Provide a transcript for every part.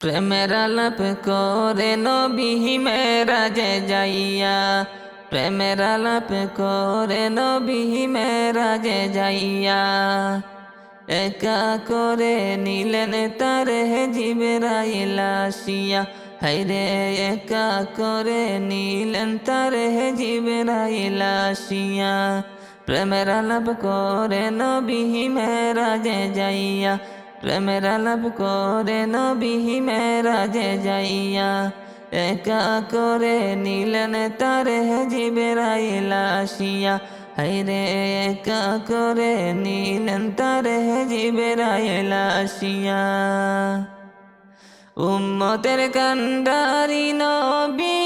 প্রেমের আলাপ করে নবী মেরাজে যাইয়া। প্রেমের আলাপ করে নবী মেরাজে যাইয়া। একা করে নিলেন তার জিবরাইল আসিয়া। হাইরে একা করে নিলেন তার জিবরাইল আসিয়া। প্রেমের আলাপ করে নবী মেরাজে যাইয়া। প্রেমের আলাপ করে নবী মেরাজে যাইয়া। একা করে নিলেন তার জিবরাইল আসিয়া। হাইরে একা করে নিলেন তার জিবরাইল আসিয়া। উম্মতের কান্ডারি নবী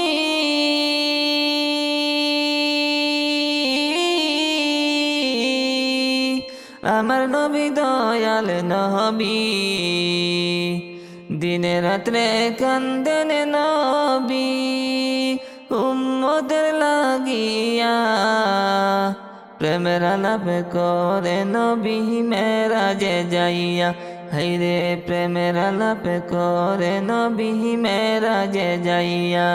আমার নবী দয়াল নবী। দিনে রাত্রে কান্দেন নবী, উম্মদের লাগিয়া প্রেমের আলাপ করে নবী মেরাজে যাইয়া। হাইরে প্রেমের আলাপ করে নবী মেরাজে যাইয়া।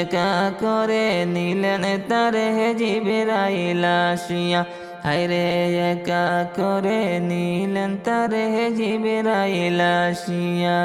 একা করে নিলেন তারে জিবরাইল আসিয়া। হাইরে একা করে নিলেন তারে জিবরাইল আসিয়া।